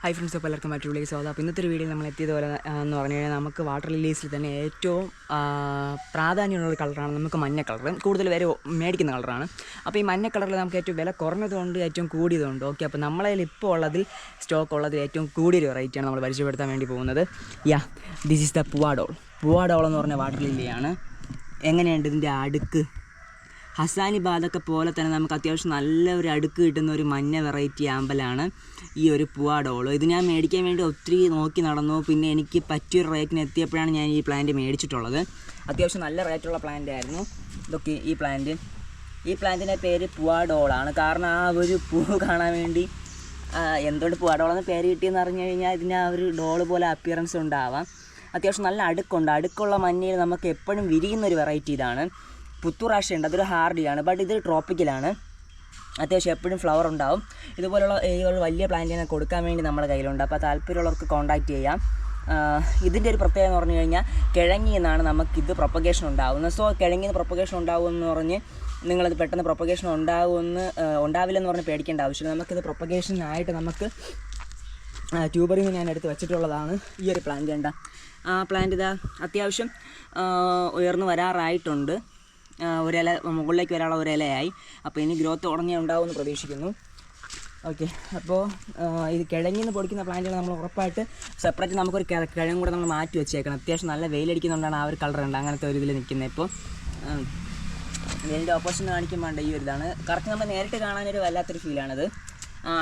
Hi friends അപ്പോൾ എല്ലാവർക്കും മറ്റൊരു വിളിക്ക് സ്വാഗതം. അപ്പോൾ ഇന്നത്തെ ഒരു വീഡിയോ നമ്മൾ എത്തിയത് പോലെ എന്ന് പറഞ്ഞു കഴിഞ്ഞാൽ നമുക്ക് വാട്ടർ ലില്ലീസിൽ തന്നെ ഏറ്റവും പ്രാധാന്യമുള്ള ഒരു കളറാണ് നമുക്ക് മഞ്ഞ കളർ കൂടുതൽ പേര് മേടിക്കുന്ന കളറാണ് അപ്പോൾ ഈ മഞ്ഞ കളറിൽ നമുക്ക് ഏറ്റവും വില കുറഞ്ഞതുകൊണ്ട് ഏറ്റവും കൂടിയതുകൊണ്ട് ഓക്കെ അപ്പോൾ നമ്മളെ ഇപ്പോൾ ഉള്ളതിൽ സ്റ്റോക്ക് ഉള്ളതിൽ ഏറ്റവും കൂടിയൊരു വെറൈറ്റിയാണ് നമ്മൾ പരിചയപ്പെടുത്താൻ വേണ്ടി പോകുന്നത്. യാ ദിസ് ഈസ് ദ പുവാഡോൾ പുവാഡോൾ എന്ന് പറഞ്ഞ വാട്ടർ ലില്ലിയാണ് എങ്ങനെയുണ്ട് ഇതിന്റെ അടുക്ക്? ഹസാനി ബാദൊക്കെ പോലെ തന്നെ നമുക്ക് അത്യാവശ്യം നല്ല ഒരു അടുക്ക് കിട്ടുന്ന ഒരു മഞ്ഞ വെറൈറ്റി ആമ്പലാണ്. ഈ ഒരു പുവാഡോൾ ഇത് ഞാൻ മേടിക്കാൻ വേണ്ടി ഒത്തിരി നോക്കി നടന്നു. പിന്നെ എനിക്ക് പറ്റിയൊരു റേറ്റിന് എത്തിയപ്പോഴാണ് ഞാൻ ഈ പ്ലാന്റ് മേടിച്ചിട്ടുള്ളത്. അത്യാവശ്യം നല്ല റേറ്റുള്ള പ്ലാന്റ് ആയിരുന്നു. ഇതൊക്കെ ഈ പ്ലാന്റ് ഈ പ്ലാന്റിന്റെ പേര് പുവാഡോളാണ് കാരണം ആ ഒരു പൂവ് കാണാൻ വേണ്ടി എന്തുകൊണ്ട് എന്തുകൊണ്ട് പുവാഡോളെന്ന് പേര് കിട്ടിയെന്ന് അറിഞ്ഞു കഴിഞ്ഞാൽ ഇതിന് ആ ഒരു ഡോൾ പോലെ അപ്പിയറൻസ് ഉണ്ടാവാം. അത്യാവശ്യം നല്ല അടുക്കുണ്ട്. അടുക്കുള്ള മഞ്ഞയിൽ നമുക്ക് എപ്പോഴും വിരിയുന്ന ഒരു വെറൈറ്റി ഇതാണ്. പുത്തുറാശയുണ്ട്. അതൊരു ഹാർഡിയാണ് ബട്ട് ഇത് ട്രോപ്പിക്കലാണ് അത്യാവശ്യം എപ്പോഴും ഫ്ലവർ ഉണ്ടാവും. ഇതുപോലുള്ള ഈ ഒരു വലിയ പ്ലാന്റിനെ കൊടുക്കാൻ വേണ്ടി നമ്മുടെ കയ്യിലുണ്ട്. അപ്പോൾ താല്പര്യമുള്ളവർക്ക് കോൺടാക്റ്റ് ചെയ്യാം. ഇതിന്റെ ഒരു പ്രത്യേകത എന്ന് പറഞ്ഞു കഴിഞ്ഞാൽ കിഴങ്ങിൽ നിന്നാണ് നമുക്കിത് പ്രൊപ്പഗേഷൻ ഉണ്ടാകുന്നത് സോ കിഴങ്ങിൽ നിന്ന് പ്രൊപ്പഗേഷൻ ഉണ്ടാകുമെന്ന് പറഞ്ഞ് നിങ്ങളത് പെട്ടെന്ന് പ്രൊപ്പഗേഷൻ ഉണ്ടാകുമെന്ന് ഉണ്ടാവില്ലെന്ന് പറഞ്ഞ് പേടിക്കേണ്ട ആവശ്യമില്ല. നമുക്കിത് പ്രൊപ്പഗേഷനായിട്ട് നമുക്ക് ട്യൂബറിൽ നിന്ന് ഞാൻ എടുത്ത് വെച്ചിട്ടുള്ളതാണ് ഈ ഒരു പ്ലാന്റ് കണ്ട ആ പ്ലാന്റ് ഇതാ അത്യാവശ്യം ഉയർന്നു വരാറായിട്ടുണ്ട്. ഒരില മുകളിലേക്ക് വരാനുള്ള ഒരു അപ്പോൾ ഇനി ഗ്രോത്ത് ഉടനെ ഉണ്ടാവുമെന്ന് പ്രതീക്ഷിക്കുന്നു. ഓക്കെ അപ്പോൾ ഇത് കിഴങ്ങിൽ നിന്ന് പൊടിക്കുന്ന പ്ലാന്റുകൾ നമ്മൾ ഉറപ്പായിട്ട് സെപ്പറേറ്റ് നമുക്കൊരു കിഴ- കിഴങ്ങ് കൂടെ നമ്മൾ മാറ്റി വെച്ചേക്കണം. അത്യാവശ്യം നല്ല വെയിലടിക്കുന്നുണ്ടാണ് ആ ഒരു കളർ ഉണ്ട് അങ്ങനത്തെ ഒരു ഇതിൽ നിൽക്കുന്നത് ഇപ്പോൾ വെയിലിന്റെ ഓപ്പോസിറ്റ് വേണ്ട ഈ ഒരു ഇതാണ് കറക്റ്റ് നമ്മൾ നേരിട്ട് കാണാനൊരു വല്ലാത്തൊരു ഫീലാണിത്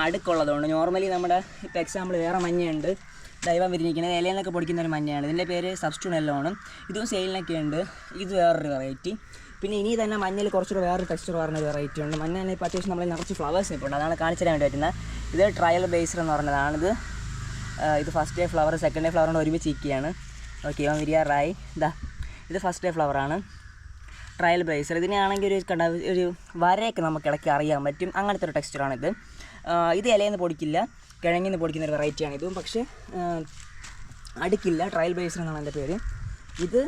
അടുക്കുള്ളതുകൊണ്ട് നോർമലി നമ്മുടെ ഇപ്പോൾ എക്സാമ്പിൾ വേറെ മഞ്ഞയുണ്ട്. ദൈവം വിരിഞ്ഞിരിക്കുന്നത് ഇലയിലൊക്കെ പൊടിക്കുന്ന ഒരു മഞ്ഞയാണ്. ഇതിന്റെ പേര് സബ്സ്റ്റൂൺ എല്ലോണ് ഇതും സെയിലിനൊക്കെ ഉണ്ട്. ഇത് വേറൊരു വെറൈറ്റി പിന്നെ ഇനി തന്നെ മഞ്ഞയിൽ കുറച്ചുകൂടെ വേറൊരു ടെക്സ്ചർ പറഞ്ഞ വെറൈറ്റി ഉണ്ട്. മഞ്ഞ തന്നെ ഇപ്പോൾ അത്യാവശ്യം നമ്മൾ നിറച്ച് ഫ്ലവേഴ്സ് ഉണ്ട്. അതാണ് കാണിച്ചു തരാൻ വേണ്ടി പറ്റുന്നത്. ഇത് ട്രയൽ ബേസർ എന്ന് പറഞ്ഞതാണിത് ആ, ഇത് first day flower second day ഫ്ലവറിനോട് ഒരുമിച്ച് ഇരിക്കുകയാണ്. ഓക്കെ ഇവൻ വിരിയാറായി ഇതാ ഇത് ഫസ്റ്റ് ഡേ ഫ്ലവറാണ് ട്രയൽ ബ്ലേസർ ഇതിനാണെങ്കിൽ ഒരു കണ്ട ഒരു വരയൊക്കെ നമുക്ക് ഇടയ്ക്ക് അറിയാൻ പറ്റും. അങ്ങനത്തെ ഒരു ടെക്സ്ചറാണിത് ഇത് ഇലയിൽ നിന്ന് പൊടിക്കില്ല. കിഴങ്ങിൽ നിന്ന് പൊടിക്കുന്ന ഒരു വെറൈറ്റിയാണ് ഇതും. പക്ഷേ അടുക്കില്ല. ട്രയൽ ബ്ലേസർ എന്നാണ് എന്റെ പേര്. ഇത്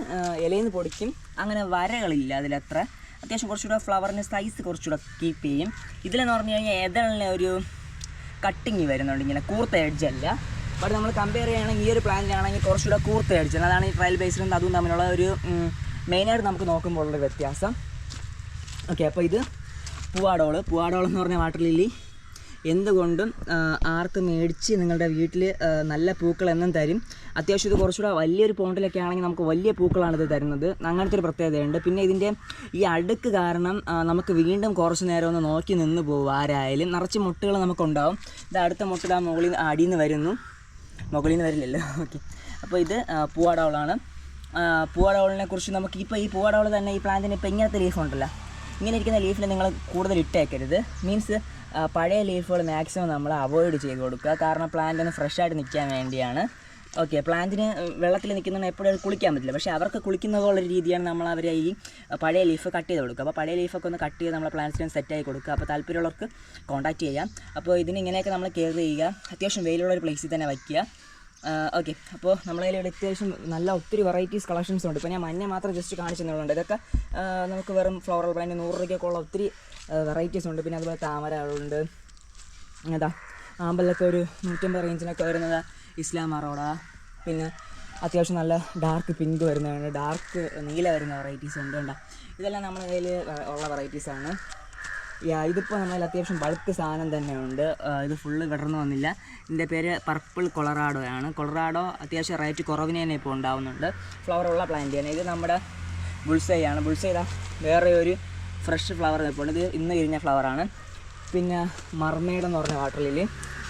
ഇലയിൽ നിന്ന് പൊടിക്കും. അങ്ങനെ വരകളില്ല അതിലത്ര. അത്യാവശ്യം കുറച്ചുകൂടെ ഫ്ലവറിന്റെ സൈസ് കുറച്ചുകൂടെ കീപ്പ് ചെയ്യും. ഇതിലെന്ന് പറഞ്ഞു കഴിഞ്ഞാൽ ഏതെല്ലാം ഒരു കട്ടിങ് വരുന്നുണ്ട് ഇങ്ങനെ കൂർത്ത എഡ്ജല്ല ബട്ട് നമ്മൾ കമ്പയർ ചെയ്യുകയാണെങ്കിൽ ഈ ഒരു പ്ലാന്റിലാണെങ്കിൽ കുറച്ചുകൂടെ കൂർത്ത എഡ്ജ് അതാണ് ഈ ട്രയൽ ബേസിലും അതും തമ്മിലുള്ള ഒരു മെയിനായിട്ട് നമുക്ക് നോക്കുമ്പോഴുള്ള വ്യത്യാസം. ഓക്കെ അപ്പോൾ ഇത് പൂവാടോൾ. പൂവാടോൾ എന്ന് പറഞ്ഞ വാട്ടർ ലില്ലി എന്തുകൊണ്ടും ആർക്ക് മേടിച്ച് നിങ്ങളുടെ വീട്ടിൽ നല്ല പൂക്കൾ എന്നും തരും. അത്യാവശ്യം ഇത് കുറച്ചുകൂടെ വലിയൊരു പോണ്ടിലൊക്കെ ആണെങ്കിൽ നമുക്ക് വലിയ പൂക്കളാണ് ഇത് തരുന്നത്. അങ്ങനത്തെ ഒരു പ്രത്യേകതയുണ്ട്. പിന്നെ ഇതിന്റെ ഈ അടുക്ക് കാരണം നമുക്ക് വീണ്ടും കുറച്ച് നേരം ഒന്ന് നോക്കി നിന്ന് പോകും ആരായാലും നിറച്ച് മുട്ടുകൾ നമുക്കുണ്ടാവും. ഇത് അടുത്ത മുട്ട ആ മുകളിൽ അടിയിൽ നിന്ന് വരുന്നു. മുകളിൽ നിന്ന് വരില്ലല്ലോ. ഓക്കെ അപ്പോൾ ഇത് പൂവാടവളാണ്. പൂവാടവളിനെ കുറിച്ച് നമുക്ക് ഇപ്പോൾ ഈ പൂവാടവൾ തന്നെ ഈ പ്ലാന്റിന് ഇപ്പോൾ ഇങ്ങനത്തെ ലീഫ് ഉണ്ടല്ലോ. ഇങ്ങനെ ഇരിക്കുന്ന ലീഫിൽ നിങ്ങൾ കൂടുതൽ ഇട്ടേക്കരുത്. മീൻസ് പഴയ ലീഫുകൾ മാക്സിമം നമ്മൾ അവോയ്ഡ് ചെയ്ത് കൊടുക്കുക. കാരണം പ്ലാന്റ് ഒന്ന് ഫ്രഷ് ആയിട്ട് നിൽക്കാൻ വേണ്ടിയാണ്. ഓക്കെ പ്ലാന്റിന് വെള്ളത്തിൽ നിൽക്കുന്നതിന് എപ്പോഴും കുളിക്കാൻ പറ്റില്ല. പക്ഷേ അവർക്ക് കുളിക്കുന്ന കുളിക്കുന്നതുള്ള രീതിയാണ് നമ്മൾ അവരെ ഈ പഴയ ലീഫ് കട്ട് ചെയ്ത് കൊടുക്കുക. അപ്പോൾ പഴയ ലീഫൊക്കെ ഒന്ന് കട്ട് ചെയ്ത് നമ്മൾ പ്ലാന്റ്സിന് സെറ്റായി കൊടുക്കുക. അപ്പോൾ താല്പര്യമുള്ളവർക്ക് കോൺടാക്ട് ചെയ്യാം. അപ്പോൾ ഇതിനിങ്ങനെയൊക്കെ നമ്മൾ കെയർ ചെയ്യുക. അത്യാവശ്യം വെയിലുള്ള ഒരു പ്ലേസിൽ തന്നെ വയ്ക്കുക. ഓക്കെ അപ്പോൾ നമ്മളതിൽ അത്യാവശ്യം നല്ല ഒത്തിരി വെറൈറ്റീസ് കളക്ഷൻസ് ഉണ്ട്. ഇപ്പോൾ ഞാൻ മഞ്ഞ മാത്രം ജസ്റ്റ് കാണിച്ചു തന്നുണ്ട് ഇതൊക്കെ നമുക്ക് വെറും ഫ്ലോറൽ ബ്രാൻഡ് നൂറ് രൂപയ്ക്കൊക്കെ ഉള്ള ഒത്തിരി വെറൈറ്റീസ് ഉണ്ട്. പിന്നെ അതുപോലെ താമരകളുണ്ട് അതാ ആമ്പലൊക്കെ ഒരു നൂറ്റമ്പത് റേഞ്ചിനൊക്കെ വരുന്നത് ഇസ്ലാം അറോഡ പിന്നെ അത്യാവശ്യം നല്ല ഡാർക്ക് പിങ്ക് വരുന്നതാണ് ഡാർക്ക് നീല വരുന്ന വെറൈറ്റീസ് ഉണ്ട് ഇതെല്ലാം നമ്മുടെ കയ്യിൽ ഉള്ള വെറൈറ്റീസാണ് യാ ഇതിപ്പോൾ നമ്മൾ അത്യാവശ്യം ബൾക്ക് സാധനം തന്നെയുണ്ട് ഇത് ഫുള്ള് വിടർന്നു വന്നില്ല. ഇതിന്റെ പേര് പർപ്പിൾ കൊളറാഡോ ആണ്. കൊളറാഡോ അത്യാവശ്യം റേറ്റ് കുറവിന് തന്നെ ഇപ്പോൾ ഉണ്ടാവുന്നുണ്ട്. ഫ്ലവർ ഉള്ള പ്ലാന്റ് തന്നെ ഇത് നമ്മുടെ ബുൾസൈ ആണ്. വേറെ ഒരു ഫ്രഷ് ഫ്ലവർ നിൽപ്പുണ്ട് ഇത് ഇന്ന് ഇരിഞ്ഞ ഫ്ലവറാണ് പിന്നെ മർമേഡ് എന്ന് പറഞ്ഞ വാട്ടർ ലില്ലി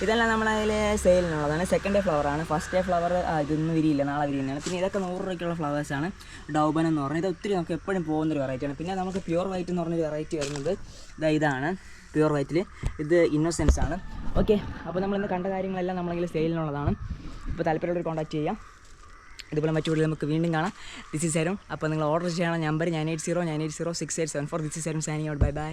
ഇതെല്ലാം നമ്മളതിൽ സെയിലിനുള്ളതാണ് സെക്കൻഡ് ഡേ ആണ്. ഫസ്റ്റ് ഡേ ഫ്ലവർ ഇതൊന്നും വിരിയില്ല നാളെ വിരിയുന്നതാണ് പിന്നെ ഇതൊക്കെ നൂറ് രൂപയ്ക്കുള്ള ഫ്ലവേഴ്സാണ് ഡൗബൻ എന്ന് പറഞ്ഞാൽ ഇത് ഒത്തിരി നമുക്ക് എപ്പോഴും പോകുന്നൊരു വെറൈറ്റിയാണ് പിന്നെ നമുക്ക് പ്യുവർ വൈറ്റ് എന്ന് പറഞ്ഞൊരു വെറൈറ്റി വരുന്നത്. ഇതാ ഇതാണ്. പ്യുവർ വൈറ്റിൽ ഇത് ഇന്നോസെൻസ് ആണ്. ഓക്കെ അപ്പോൾ നമ്മൾ ഇന്ന് കണ്ട കാര്യങ്ങളെല്ലാം നമ്മളെങ്കിൽ സെയിലിനുള്ളതാണ് ഇപ്പോൾ താല്പര്യമുള്ളവർ കോൺടാക്ട് ചെയ്യാം. ഇതുപോലെ മറ്റു വീട്ടിൽ നമുക്ക് വീണ്ടും കാണാം. ദിസ് ഇസ് സൈറം അപ്പോൾ നിങ്ങൾ ഓർഡർ ചെയ്യണം number nine eight zero nine eight zero six eight seven four this is Sairam signing out bye bye